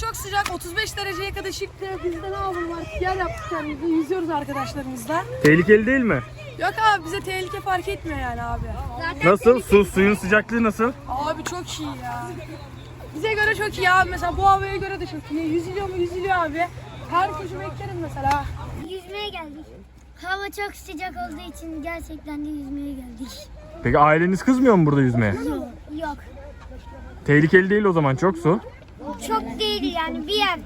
çok sıcak 35 dereceye kadar çıktı. Biz de ne yapalım artık yer yaptık kendimize yüzüyoruz arkadaşlarımızla. Tehlikeli değil mi? Yok abi bize tehlike fark etmiyor yani abi. Nasıl? Su, suyun sıcaklığı nasıl? Abi çok iyi ya. Bize göre çok iyi abi mesela bu havaya göre de çok iyi. Yüzülüyor mu yüzülüyor abi. Her koşu beklerim mesela. Yüzmeye geldik. Hava çok sıcak olduğu için gerçekten de yüzmeye geldik. Peki aileniz kızmıyor mu burada yüzmeye? Yok. Yok. Tehlikeli değil o zaman çok su. Çok değil yani bir yer.